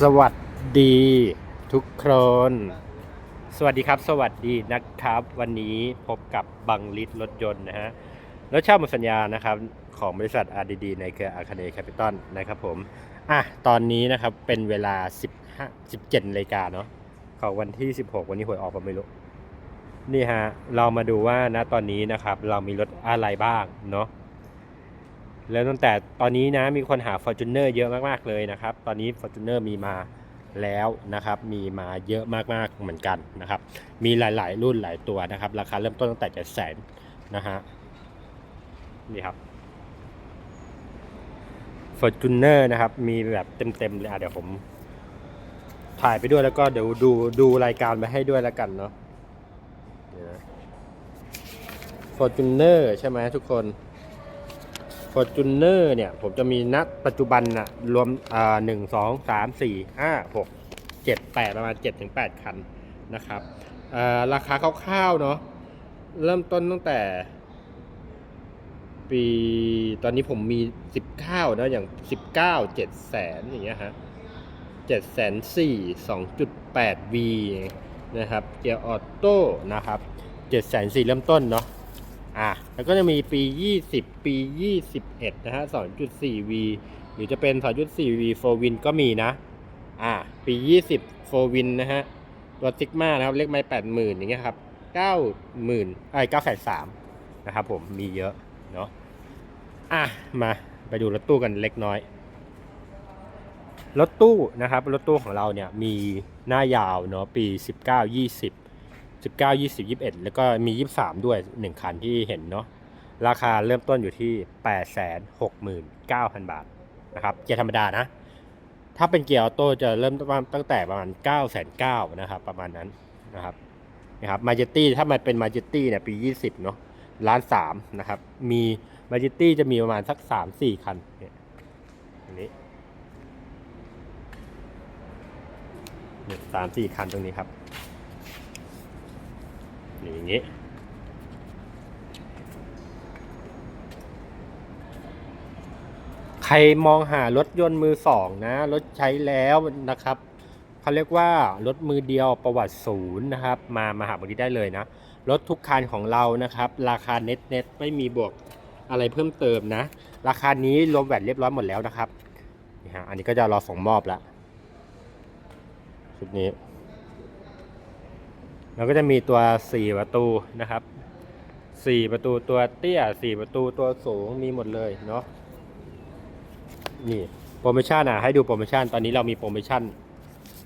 สวัสดีทุกคน สวัสดีครับ สวัสดีนะครับ วันนี้พบกับบังลิตรถยนต์นะฮะรถเช่าหมดสัญญานะครับ ของบริษัท RDD ในเครืออาคาเนแคปิตอลนะครับผม อะ ตอนนี้นะครับ เป็นเวลา 15 17นาฬิกาเนาะของวันที่ 16 วันนี้หวยออกก็ไม่รู้ นี่ฮะ เรามาดูว่านะตอนนี้นะครับ เรามีรถอะไรบ้างเนาะ แล้วตั้งแต่ตอนนี้นะมีคนหา Fortuner เยอะมากๆเลยนะครับ ตอนนี้ Fortuner มีมาแล้วนะครับ มีมาเยอะมากๆเหมือนกันนะครับ มีหลายๆ รุ่นหลายตัวนะครับ ราคาเริ่มต้นตั้งแต่เจ็ดแสนนะฮะนี่ครับ Fortuner นะครับ มีแบบเต็มๆเลยอะเดี๋ยวผมถ่ายไปด้วยแล้วก็เดี๋ยวดูดูรายการไปให้ด้วยแล้วกันเนาะเดี๋ยวนะ Fortuner ใช่ไหมทุกคน ฟอร์จูเนอร์เนี่ย ผมจะมีณปัจจุบันนะรวมอ่าหนึ่งสองสามสี่ห้าหกเจ็ดแปดประมาณเจ็ดถึงแปดคันนะครับอ่าราคาคร่าวๆเนาะเริ่มต้นตั้งแต่ ปีตอนนี้ผมมีสิบเก้านะอย่างสิบเก้าเจ็ดแสนอย่างเงี้ยฮะเจ็ดแสนสี่สองจุดแปดวีนะครับ เกียร์ออโต้นะครับเจ็ดแสนสี่เริ่มต้นเนาะ อะแล้วก็จะมีปี 20 ปี 21 นะฮะ 2.4V หรือจะเป็น 2.4V 4 Win ก็มีนะ อะปี 20 4 Win นะฮะ ตัวซิกมานะครับเลขไม้80,000 อย่างเงี้ยครับ 90,000ไอ้9,300นะครับผมมีเยอะเนาะอะมาไปดูรถตู้กันเล็กน้อย รถตู้นะครับ รถตู้ของเราเนี่ยมีหน้ายาวเนาะปี 19 20 19 20 21 แล้วก็มี 23 ด้วย 1 คันที่เห็นเนาะราคาเริ่มต้นอยู่ที่ 869,000 บาทนะครับเกียร์ธรรมดานะ ถ้าเป็นเกียร์ออโต้จะเริ่มตั้งแต่ประมาณ 9,900นะครับประมาณนั้นนะครับนะครับมาเจตี้ถ้ามันเป็นมาเจตี้เนี่ยปี 20 เนาะล้านสามนะครับ มีมาเจตี้จะมีประมาณสัก3-4คันเนี่ยอันนี้สามสี่คันตรงนี้ครับ อย่างนี้ ใครมองหารถยนต์มือสองนะ รถใช้แล้วนะครับเขาเรียกว่ารถมือเดียวประวัติศูนย์นะครับ มามาหาบริได้เลยนะ รถทุกคันของเรานะครับ ราคาเน็ตเน็ตไม่มีบวกอะไรเพิ่มเติมนะ ราคานี้รวมแวดเรียบร้อยหมดแล้วนะครับนี่ฮะอันนี้ก็จะรอส่งมอบแล้วชุดนี้ แล้วก็จะมีตัว 4 ประตูนะครับ 4 ประตูตัวเตี้ย 4 ประตูตัวสูงมีหมดเลยเนาะนี่โปรโมชั่นอะให้ดูโปรโมชั่นตอนนี้เรามีโปรโมชั่น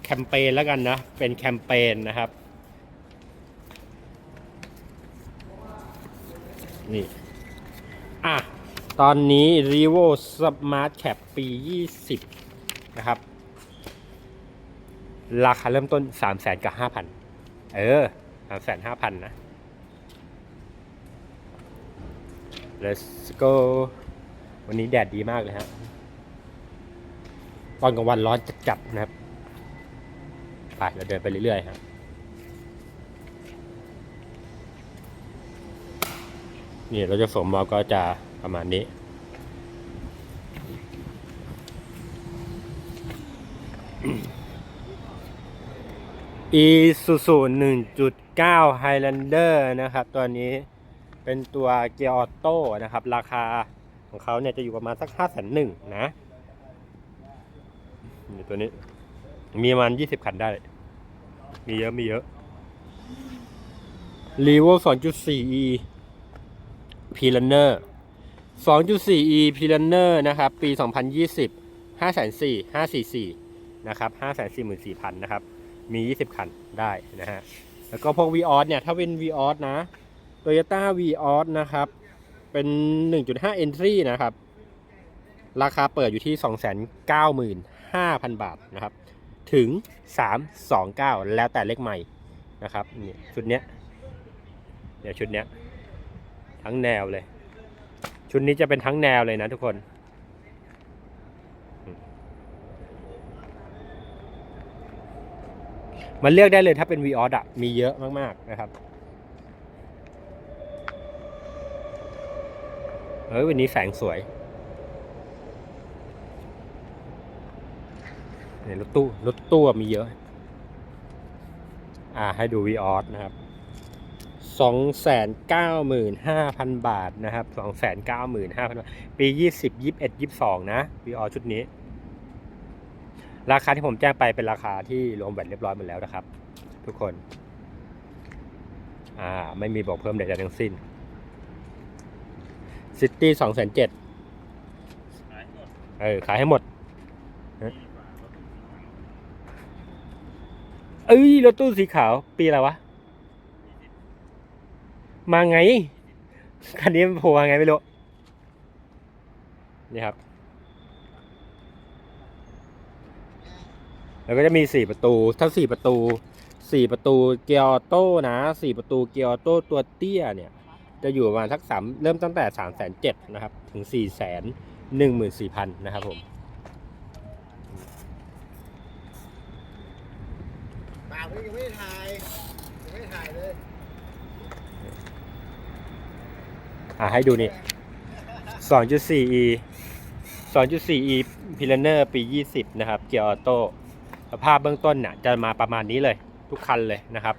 แคมเปญแล้วกันนะ เป็นแคมเปญนะครับ นี่ อะ ตอนนี้ r e v o Smart Cap ปี 20 นะครับ ราคาเริ่มต้น 3 0 0 0 0กับ5,000 เออสามแสนห้าพันนะ let's go วันนี้แดดดีมากเลยฮะตอนกลางวันร้อนจัดๆนะครับ ไปเราเดินไปเรื่อยๆฮะนี่เราจะสวมมอก็จะประมาณนี้ Isuzu 1.9 Highlander นะครับ ตัวนี้เป็นตัวเกียร์ออโต้นะครับ ราคาของเขาเนี่ยจะอยู่ประมาณสัก5 0 0 0 0 0นะนี่ตัวนี้ มีประมาณ 20 คันได้ มีเยอะ มีเยอะ r e v o 2.4e p l a n n e r 2.4e p l a n n e r นะครับ ปี 2020 5 4 544 นะครับ 544,000 นะครับ มี 20 คันได้นะฮะ แล้วก็พวก v ีออเนี่ย ถ้าเป็น v ีออนะ Toyota v ีออนะครับ เป็น 1.5 Entry นะครับ ราคาเปิดอยู่ที่ 295,000 บาทนะครับ ถึง 329 แล้วแต่เลขใหม่นะครับนี่ชุดเนี้ยเดี๋ยวชุดเนี้ยทั้งแนวเลย ชุดนี้จะเป็นทั้งแนวเลยนะทุกคน มันเลือกได้เลยถ้าเป็น v ีอออะมีเยอะมากๆนะครับเฮ้ยวันนี้แสงสวยเนี่ยรถตู้รถตู้มีเยอะ อ่าให้ดูวีออสนะครับสองแสนเก้าหมื่นห้าพันบาทนะครับสองแสนเก้าหมื่นห้าพันบาท ปียี่สิบยี่สิบเอ็ดยี่สิบสองนะวีออสชุดนี้ ราคาที่ผมแจ้งไปเป็นราคาที่รวมแบตเรียบร้อยหมดแล้วนะครับ ทุกคน อ่า ไม่มีบอกเพิ่มใดๆทั้งสิ้นซิตี้สองแสนเจ็ดเออ ขายให้หมด เอ้ย รถตู้สีขาว ปีอะไรวะ มาไง คันนี้มันโผล่มาไงไม่รู้ นี่ครับ แล้วก็จะมีสี่ประตู ถ้าสี่ประตูสี่ประตูเกียร์ออโต้นะสี่ประตูเกียร์ออโต้ตัวเตี้ยเนี่ยจะอยู่ประมาณสักสามเริ่มตั้งแต่สามแสนเจ็ดนะครับ ถึงสี่แสนหนึ่งหมื่นสี่พันนะครับผมปากยังไม่ได้ถ่ายยังไม่ได้ถ่ายเลย อ่าให้ดูนี่ 2.4e 2.4e p i l a n e r ปี20นะครับ เกียร์ออโต้ สภาพเบื้องต้นน่ะจะมาประมาณนี้เลย ทุกคันเลยนะครับ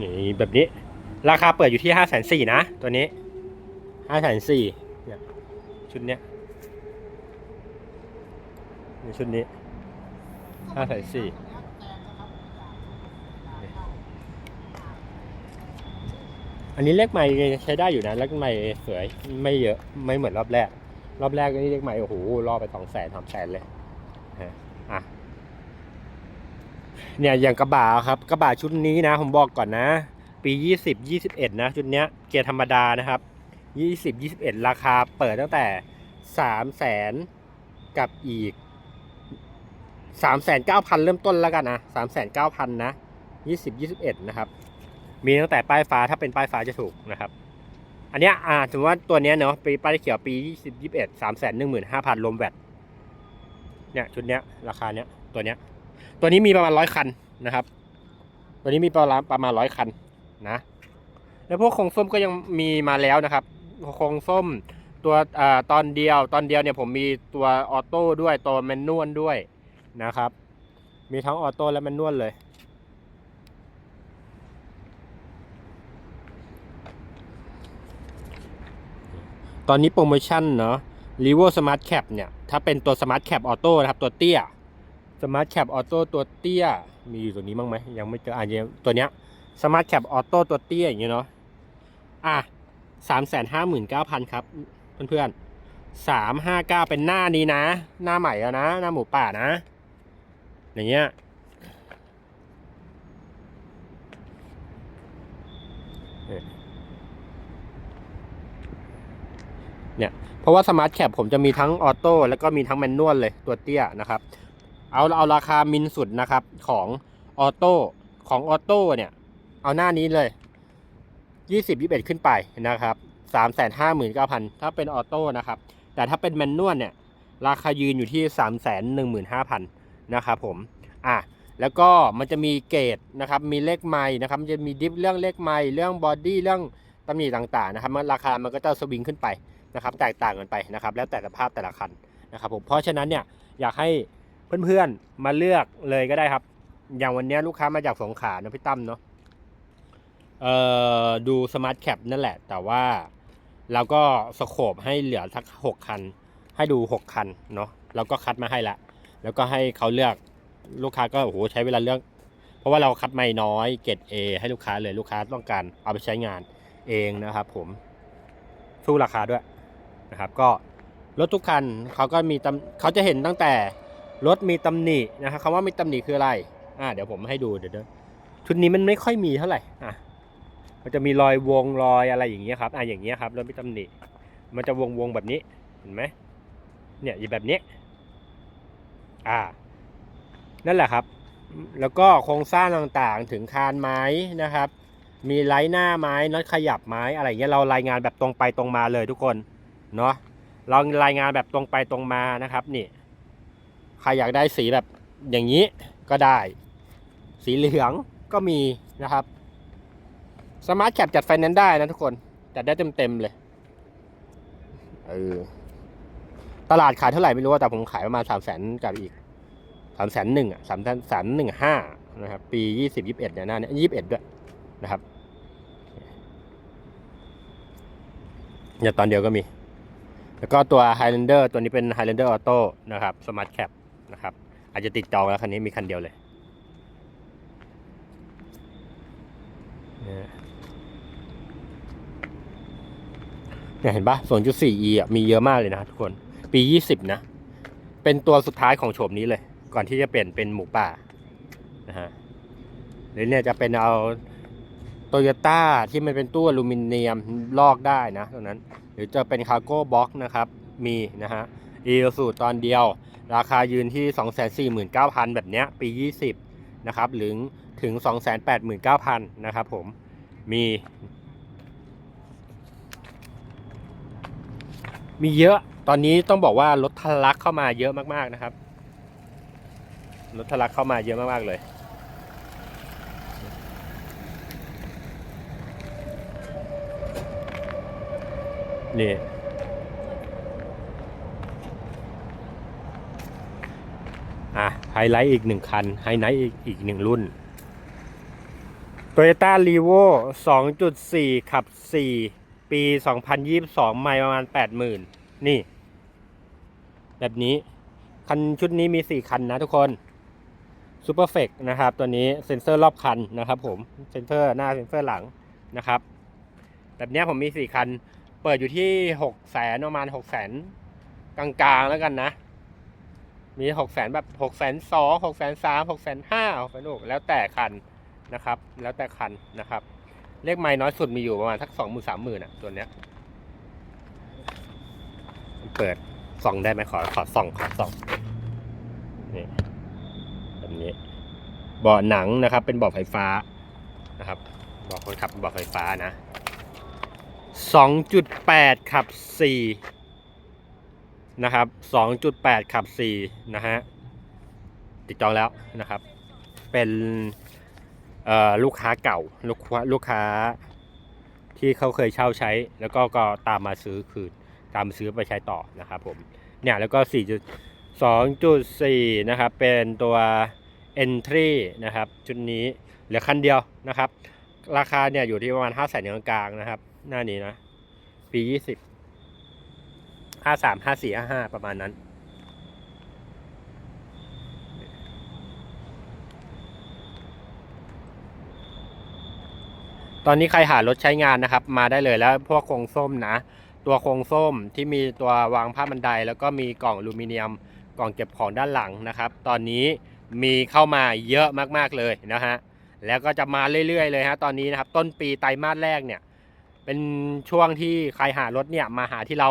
นี่แบบนี้ ราคาเปิดอยู่ที่5 4 0 0 0นสี่นะ ตัวนี้5 4 0 0 0เนี่ยชุดเนี้ยชุดนี้ห้าแสนสี่ อันนี้เลขใหม่ใช้ได้อยู่นะเลขใหม่สวยไม่เยอะไม่เหมือนรอบแรก รอบแรกนี่เลขใหม่โอ้โหรอไปสองแสนสามแสนเลยฮะอะเนี่ยอย่างกระบะครับกระบะชุดนี้นะ ผมบอกก่อนนะ ปียี่สิบยี่สิบเอ็ดนะชุดเนี้ยเกียร์ธรรมดานะครับยี่สิบยี่สิบเอ็ดราคาเปิดตั้งแต่สามแสนกับอีกสามแสนเก้าพันเริ่มต้นแล้วกันนะสามแสนเก้าพันนะยี่สิบยี่สิบเอ็ดนะครับ มีตั้งแต่ป้ายฟ้าถ้าเป็นป้ายฟ้าจะถูกนะครับ อันเนี้ยอ่าถือว่าตัวเนี้ยเนาะปีป้ายเขียวปียี่สิบยี่สิบเอ็ดสามแสนหนึ่งหมื่นห้าพันรวมแวดเนี่ยชุดเนี้ยราคาเนี้ยตัวเนี้ย ตัวนี้มีประมาณร้อยคันนะครับ ตัวนี้มีประมาณประมาณร้อยคันนะ แล้วพวกโครงส้มก็ยังมีมาแล้วนะครับโครงส้มตัวอ่าตอนเดียวตอนเดียวเนี่ยผมมีตัวออโต้ด้วยตัวแมนนวลด้วยนะครับ มีทั้งออโต้และแมนนวลเลย ตอนนี้โปรโมชั่นเนาะ r e v o Smart Cap เนี่ย ถ้าเป็นตัว Smart Cap Auto นะครับ ตัวเตี้ย Smart Cap Auto ตัวเตี้ย มีอยู่ตัวนี้บ้างไหม ยังไม่เจออะตัวเนี้ย Smart Cap Auto ตัวเตี้ยอย่างเงี้ยเนาะ อะสามแสนห้าหมื่นเก้าพันครับ เพื่อนๆสามห้าเก้าเป็นหน้านี้นะ หน้าใหม่แล้วนะ หน้าหมูป่านะ อย่างเงี้ย เนี่ยเพราะว่าสมาร์ทแคปผมจะมีทั้งออโต้แล้วก็มีทั้งแมนนวลเลยตัวเตี้ยนะครับ เอาเอาราคามินสุดนะครับของออโต้ของออโต้เนี่ย เอาหน้านี้เลยยี่สิบยี่สิบเอ็ดขึ้นไปนะครับสามแสนห้าหมื่นเก้าพันถ้าเป็นออโต้นะครับ แต่ถ้าเป็นแมนนวลเนี่ย ราคายืนอยู่ที่สามแสนหนึ่งหมื่นห้าพันนะครับผมอะแล้วก็มันจะมีเกรดนะครับ มีเลขไมล์นะครับ มันจะมีดิฟเรื่องเลขไมล์เรื่องบอดี้ เรื่องตำหนิต่างๆนะครับมันราคามันก็จะสวิงขึ้นไป นะครับแตกต่างกันไปนะครับ แล้วแต่สภาพแต่ละคันนะครับผมเพราะฉะนั้นเนี่ยอยากให้เพื่อนๆมาเลือกเลยก็ได้ครับ อย่างวันนี้ลูกค้ามาจากสงขลาเนอะพี่ตั้มเนาะเอ่อดูสมาร์ทแคปนั่นแหละ แต่ว่าเราก็สโคบให้เหลือสักหกคัน ให้ดูหกคันเนาะแล้วก็คัดมาให้ละ แล้วก็ให้เขาเลือกลูกค้าก็โอ้โหใช้เวลาเลือก เพราะว่าเราคัดไม่น้อยเกรด A ให้ลูกค้าเลยลูกค้าต้องการเอาไปใช้งานเองนะครับผมสู้ราคาด้วย นะครับก็รถทุกคันเขาก็มีตำเขาจะเห็นตั้งแต่รถมีตำหนินะครับคำว่ามีตำหนิคืออะไรอ่าเดี๋ยวผมให้ดูเดี๋ยวชุดนี้มันไม่ค่อยมีเท่าไหร่อะมันจะมีรอยวงรอยอะไรอย่างเงี้ยครับอะอย่างเงี้ยครับรถมีตำหนิมันจะวงวงแบบนี้เห็นไหมเนี่ยอย่แบบนี้อ่านั่นแหละครับ แล้วก็โครงสร้างต่างๆถึงคานไม้นะครับ มีไลท์หน้าไม้น็อตขยับไม้อะไรเงี้ยเรารายงานแบบตรงไปตรงมาเลยทุกคน เนาะเรารายงานแบบตรงไปตรงมานะครับนี่ใครอยากได้สีแบบอย่างนี้ก็ได้ สีเหลืองก็มีนะครับสมาร์ทแคปจัดไฟแนนซ์ได้นะทุกคน จัดได้เต็มๆเลยเออตลาดขายเท่าไหร่ไม่รู้แต่ผมขายประมาณสามแสนกับอีกสามแสนหนึ่งอะสามแสนหนึ่งห้านะครับ ปียี่สิบยี่สิบเอ็ดเนี่ยหน้าเนี่ยยี่สิบเอ็ดด้วยนะครับเนี่ยตอนเดียวก็มี แล้วก็ตัว Highlander ตัวนี้เป็น Highlander Auto นะครับ Smart Cap นะครับ อาจจะติดจองแล้วคันนี้มีคันเดียวเลย เนี่ยเห็นปะ 0.4e อะมีเยอะมากเลยนะทุกคน ปี 20 นะ เป็นตัวสุดท้ายของโฉมนี้เลย ก่อนที่จะเปลี่ยนเป็นหมูป่า นะฮะหรือเนี่ยจะเป็นเอา โตโยต้าที่มันเป็นตู้อลูมิเนียมลอกได้นะตรงนั้น หรือจะเป็นคาร์โก้บ็อกนะครับ มีนะฮะอีสูตอนเดียว ราคายืนที่ 249,000 แบบเนี้ยปี 20 นะครับ หรือถึง 289,000 นะครับผม มีมีเยอะ ตอนนี้ต้องบอกว่ารถทะลักเข้ามาเยอะมากๆนะครับ รถทะลักเข้ามาเยอะมากๆเลย นี่อะไฮไลท์อีกหนึ่งคัน ไฮไลท์อีกอีกหนึ่งรุ่น Toyota r e v o 2.4 ขับ 4 ปี 2022 ไม่ประมาณ 80,000 นี่ แบบนี้ คันชุดนี้มี 4 คันนะทุกคน Super f e c นะครับ ตัวนี้เซ็นเซอร์รอบคันนะครับผม เซ็นเซอร์หน้าเซ็นเซอร์หลังนะครับ แบบนี้ผมมี 4 คัน ปิดอยู่ที่6แสนประมาณ6แสนกลางๆแล้วกันนะ มี6แสนแบบ6แสนสอง6แสนสาม6แสนห้า6แสนหกแล้วแต่คันนะครับ แล้วแต่คันนะครับ เลขไม้น้อยสุดมีอยู่ประมาณสักสองหมื่นสามหมื่นอะตัวเนี้ยเปิดส่องได้ไหมขอขอส่องขอส่องนี่แบบนี้เบาะหนังนะครับ เป็นเบาะไฟฟ้านะครับเบาะคนขับเบาะไฟฟ้านะ 2.8 ขับ 4 นะครับ 2.8 ขับ 4 นะฮะ ติดจองแล้วนะครับ เป็นลูกค้าเก่าลูกค้าลูกค้าที่เขาเคยเช่าใช้ แล้วก็ก็ตามมาซื้อคืน ตามมาซื้อไปใช้ต่อนะครับผม เนี่ยแล้วก็ 4.2.4 นะครับ เป็นตัว entry นะครับ ชุดนี้เหลือคันเดียวนะครับ ราคาเนี่ยอยู่ที่ประมาณ 5 0 0 0 0 0กลางๆนะครับ หน้านี้นะ ปี20 53 54 55ประมาณนั้น ตอนนี้ใครหารถใช้งานนะครับ มาได้เลยแล้วพวกโครงส้มนะ ตัวโครงส้มที่มีตัววางผ้าบันได แล้วก็มีกล่องอลูมิเนียม กล่องเก็บของด้านหลังนะครับ ตอนนี้มีเข้ามาเยอะมากๆเลยนะฮะแล้วก็จะมาเรื่อยๆเลยฮะตอนนี้นะครับ ต้นปีไตรมาสแรกเนี่ย เป็นช่วงที่ใครหารถเนี่ยมาหาที่เรา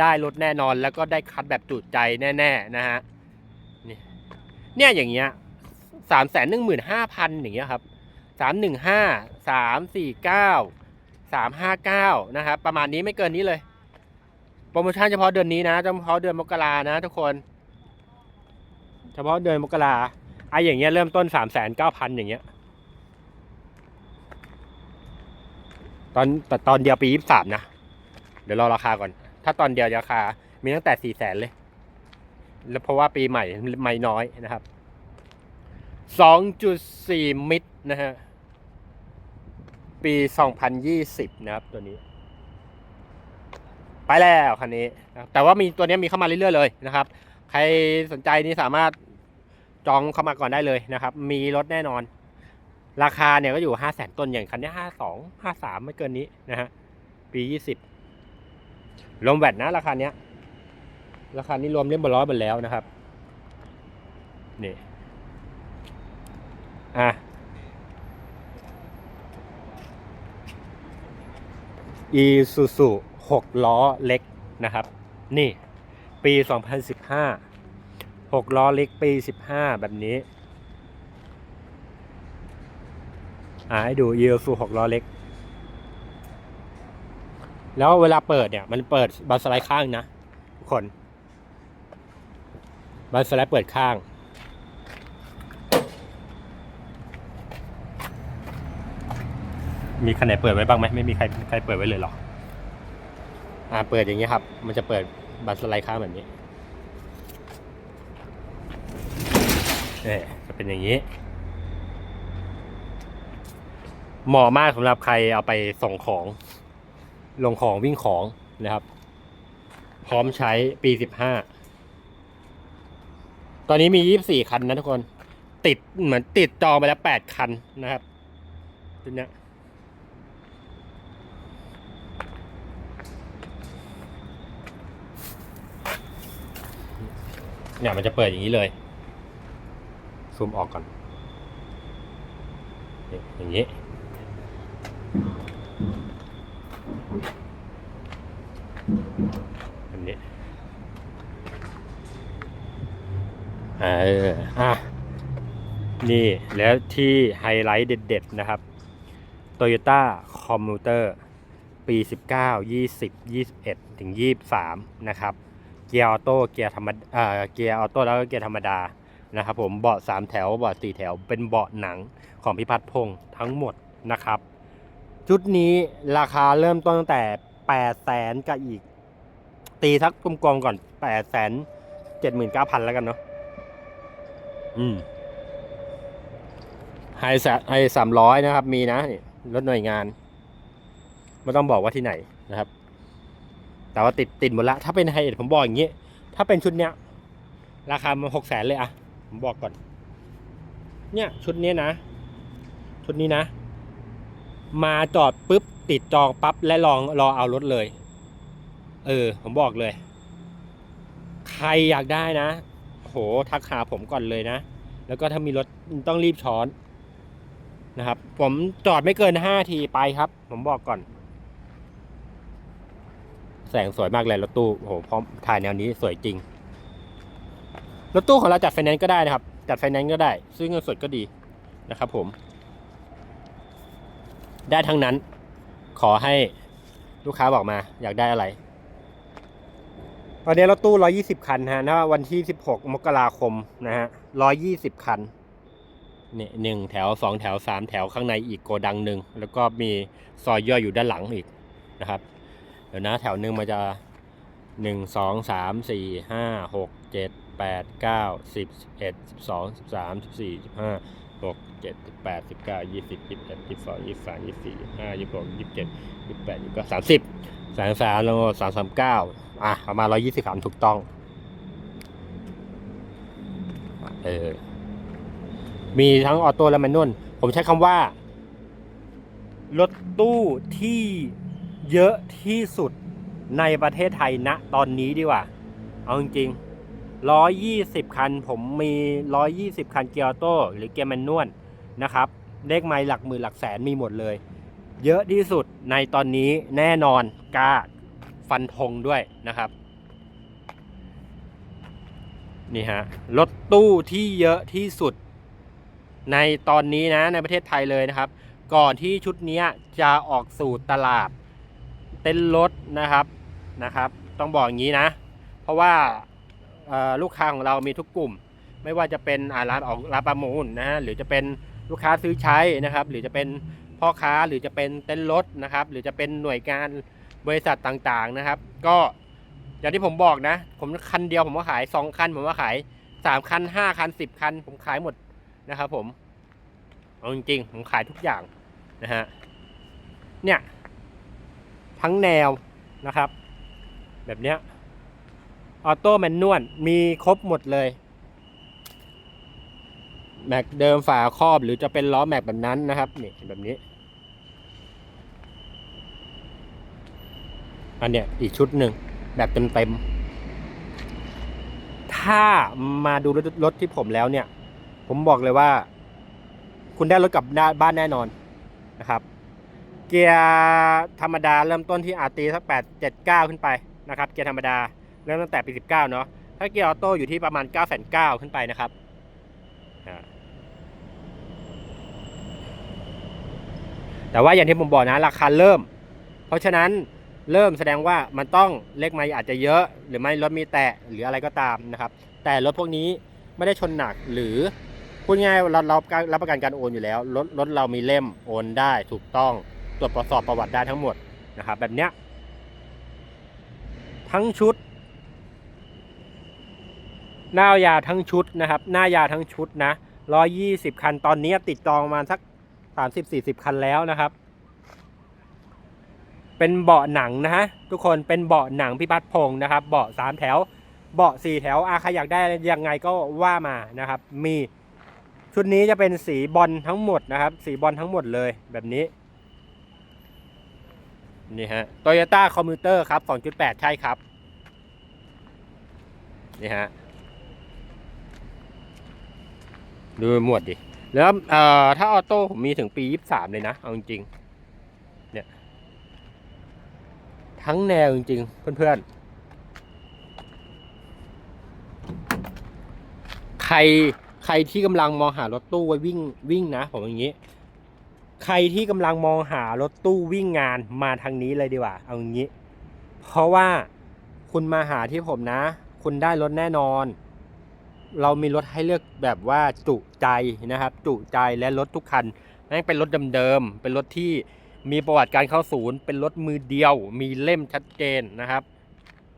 ได้รถแน่นอน แล้วก็ได้คัดแบบจุใจแน่ๆนะฮะนี่เนี่ยอย่างเงี้ยสามแสนหนึ่งหมื่นห้าพันอย่างเงี้ยครับสามหนึ่งห้าสามสี่เก้าสามห้าเก้านะครับประมาณนี้ไม่เกินนี้เลย โปรโมชั่นเฉพาะเดือนนี้นะเฉพาะเดือนมกรานะทุกคน เฉพาะเดือนมกราไอ้อย่างเงี้ยเริ่มต้นสามแสนเก้าพันอย่างเงี้ย ตอนแต่ตอนเดียวปียี่สามนะ เดี๋ยวรอราคาก่อน ถ้าตอนเดียวราคา มีตั้งแต่สี่แสนเลย แล้วเพราะว่าปีใหม่ไม่น้อยนะครับสองจุดสี่มิตรนะฮะ ปีสองพันยี่สิบนะครับตัวนี้ ไปแล้วคันนี้นะแต่ว่ามีตัวนี้มีเข้ามาเรื่อยๆเลยนะครับ ใครสนใจนี่สามารถจองเข้ามาก่อนได้เลยนะครับ มีรถแน่นอน ราคาเนี่ยก็อยู่ห้าแสนต้นอย่างคันนี้ห้าสองห้าสามไม่เกินนี้นะฮะปียี่สิบรวมแวดนะราคาเนี้ย ราคานี้รวมเล่มบล้อหมดแล้วนะครับนี่อะอีซูซูหกล้อเล็กนะครับ นี่ ปี 2015 6 ล้อเล็กปี 15 แบบนี้ อ่าให้ดูอีซูหกล้อเล็ก แล้วเวลาเปิดเนี่ย มันเปิดบัสไลด์ข้างนะทุกคน บัสไลด์เปิดข้าง มีคันไหนเปิดไว้บ้างไหมไม่มีใครใครเปิดไว้เลยหรออ่าเปิดอย่างเงี้ยครับ มันจะเปิดบัสไลด์ค้างแบบนี้เนี่ยจะเป็นอย่างนี้ เหมาะมากสำหรับใครเอาไปส่งของ ลงของวิ่งของนะครับ พร้อมใช้ปีสิบห้าตอนนี้มียี่สี่คันนะทุกคน ติดเหมือนติดจองไปแล้วแปดคันนะครับชุดเนี้ยเนี่ยมันจะเปิดอย่างนี้เลย ซูมออกก่อน อย่างนี้ แบบนี้เอออะนี่แล้วที่ไฮไลท์เด็ด ๆ นะครับ Toyota Commuter ปี 19 20 21 ถึง 23 นะครับ เกียร์ออโต้เกียร์ธรรมดาอ่อเกียร์ออโต้แล้วก็เกียร์ธรรมดานะครับผมเบาะ 3 แถวเบาะ 4 แถว เป็นเบาะหนังของพิพัฒน์พงศ์ทั้งหมดนะครับ ชุดนี้ราคาเริ่มต้นตั้งแต่ 8แสนกับอีก ตีทักกลมๆก่อน8แสน79,000แล้วกันเนาะอืมไฮสไฮสามร้อยนะครับ มีนะรถหน่วยงาน ไม่ต้องบอกว่าที่ไหนนะครับ แต่ว่าติดติดหมดละ ถ้าเป็นไฮเอ็ดผมบอกอย่างนี้ ถ้าเป็นชุดเนี้ย ราคามันหกแสนเลยอะผมบอกก่อน เนี่ย ชุดนี้นะ ชุดนี้นะ มาจอดปุ๊บ ติดจองปั๊บและลองรอเอารถเลย เออ ผมบอกเลย ใครอยากได้นะ โหทักหาผมก่อนเลยนะ แล้วก็ถ้ามีรถต้องรีบช้อนนะครับ ผมจอดไม่เกินห้าทีไปครับ ผมบอกก่อน แสงสวยมากเลยรถตู้โอ้โหพร้อมถ่ายแนวนี้สวยจริงรถตู้ของเราจัดไฟแนนซ์ก็ได้นะครับ จัดไฟแนนซ์ก็ได้ ซื้อเงินสดก็ดีนะครับผม ได้ทั้งนั้น ขอให้ลูกค้าบอกมา อยากได้อะไร ตอนนี้รถตู้ 120 คันฮะนะวันที่ 16 มกราคมนะฮะ 120 คันเนี่ยหนึ่งแถวสองแถวสามแถวข้างในอีกโกดังหนึ่งแล้วก็มีซอยย่อยอยู่ด้านหลังอีกนะครับ เดี๋ยวนะแถวหนึ่งมันจะหนึ่งสองสามสี่ห้าหกเจ็ดแปดเก้าสิบสิบเอ็ดสิบสองสิบสามสิบสี่สิบห้า หกเจ็ดสิบแปดสิบเก้ายี่สิบยี่สิบเอ็ดยี่สิบสองยี่สิบสามยี่สิบสี่ยี่สิบห้ายี่สิบหกยี่สิบเจ็ดยี่สิบแปดยี่สิบเก้าสามสิบสามสามแล้วสามสามเก้าอะประมาณร้อยยี่สิบสามถูกต้อง เออ มีทั้งออโต้และแมนนวลผมใช้คำว่า รถตู้ที่เยอะที่สุดในประเทศไทยณตอนนี้ดีกว่า เอาจริงๆ ร้อยยี่สิบคัน ผมมีร้อยยี่สิบคันเกียร์ออโต้หรือเกียร์แมนนวลนะครับ เลขไมล์หลักหมื่นหลักแสนมีหมดเลย เยอะที่สุดในตอนนี้แน่นอนกล้าฟันธงด้วยนะครับ นี่ฮะ รถตู้ที่เยอะที่สุด ในตอนนี้นะในประเทศไทยเลยนะครับ ก่อนที่ชุดนี้จะออกสู่ตลาด เต้นรถนะครับนะครับ ต้องบอกอย่างนี้นะ เพราะว่า ลูกค้าของเรามีทุกกลุ่ม ไม่ว่าจะเป็นอ่าร้านออกร้านประมูลนะฮะหรือจะเป็นลูกค้าซื้อใช้นะครับ หรือจะเป็นพ่อค้าหรือจะเป็นเต้นรถนะครับ หรือจะเป็นหน่วยงานบริษัทต่างๆนะครับ ก็อย่างที่ผมบอกนะ ผมคันเดียวผมก็ขายสองคัน ผมก็ขายสามคันห้าคันสิบคัน ผมขายหมดนะครับผมเอาจริงๆผมขายทุกอย่างนะฮะเนี่ย ทั้งแนวนะครับ แบบเนี้ย ออโต้แมนนวลมีครบหมดเลย แม็กเดิมฝาครอบหรือจะเป็นล้อแม็กแบบนั้นนะครับนี่แบบนี้ อันเนี้ยอีกชุดหนึ่งแบบเต็มๆถ้ามาดูรถรถที่ผมแล้วเนี่ย ผมบอกเลยว่า คุณได้รถกลับบ้านแน่นอนนะครับ เกียร์ธรรมดาเริ่มต้นที่อาตีสักแปดเจ็ดเก้าขึ้นไปนะครับ เกียร์ธรรมดา เริ่มตั้งแต่ปีสิบเก้าเนาะ ถ้าเกียร์ออโต้อยู่ที่ประมาณเก้าแสนเก้าขึ้นไปนะครับ แต่ว่าอย่างที่ผมบอกนะ ราคาเริ่ม เพราะฉะนั้นเริ่มแสดงว่ามันต้องเลขไมล์อาจจะเยอะ หรือไม่รถมีแตะหรืออะไรก็ตามนะครับ แต่รถพวกนี้ไม่ได้ชนหนักหรือพูดง่ายเราเรารับประกันการโอนอยู่แล้วรถรถเรามีเล่มโอนได้ถูกต้องตรวจสอบประวัติได้ทั้งหมดนะครับ แบบเนี้ยทั้งชุด หน้ายาทั้งชุดนะครับ หน้ายาทั้งชุดนะร้อยี่สิบคัน ตอนนี้ติดจองมาสักสามสิบสี่สิบคันแล้วนะครับ เป็นเบาะหนังนะฮะทุกคนเป็นเบาะหนังพิพัฒน์พงศ์นะครับ เบาะสามแถว เบาะสี่แถวอาใครอยากได้ยังไงก็ว่ามานะครับ มีชุดนี้จะเป็นสีบอลทั้งหมดนะครับ สีบอลทั้งหมดเลยแบบนี้นี่ฮะโตโยต้าคอมพิวเตอร์ครับ 2.8 ใช่ครับ นี่ฮะ ดูหมวดดิแล้วเอ่อถ้าออโต้ผมมีถึงปี23เลยนะ เอาจริงๆเนี่ย ทั้งแนวจริงๆ เพื่อนๆ ใครใครที่กำลังมองหารถตู้ไว้วิ่งวิ่งนะ ผมอย่างนี้ ใครที่กำลังมองหารถตู้วิ่งงานมาทางนี้เลยดีกว่า เอาอย่างนี้ เพราะว่าคุณมาหาที่ผมนะ คุณได้รถแน่นอน เรามีรถให้เลือกแบบว่าจุใจนะครับจุใจและรถทุกคันนั่นเป็นรถเดิมๆเป็นรถที่มีประวัติการเข้าศูนย์ เป็นรถมือเดียว มีเล่มชัดเจนนะครับ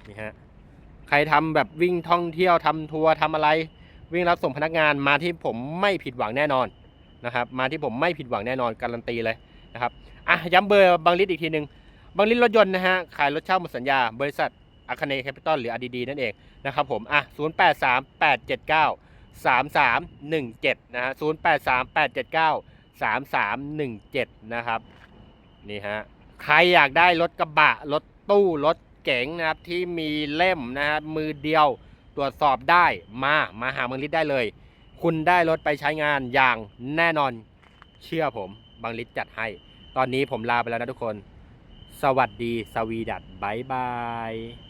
นี่ฮะใครทำแบบวิ่งท่องเที่ยวทำทัวร์ทำอะไร วิ่งรับส่งพนักงานมาที่ผมไม่ผิดหวังแน่นอนนะครับมาที่ผมไม่ผิดหวังแน่นอนการันตีเลยนะครับอะย้ำเบอร์บางลิตอีกทีหนึ่งบางลิตรถยนต์นะฮะขายรถเช่าหมดสัญญา บริษัท อาคเนแคปิตอลหรือ RDD นั่นเองนะครับผมอะ0 8 3 8 7 9 3 3 1 7 นะฮะ0 8 3 8 7 9 3 3 1 7 นะครับ นี่ฮะ ใครอยากได้รถกระบะ รถตู้รถเก๋งนะครับ ที่มีเล่มนะฮะมือเดียวตรวจสอบได้มามาหาเมืองลิศได้เลย คุณได้รถไปใช้งานอย่างแน่นอนเชื่อผมบางลิศจัดให้ ตอนนี้ผมลาไปแล้วนะทุกคน สวัสดี สวีดัตบายบาย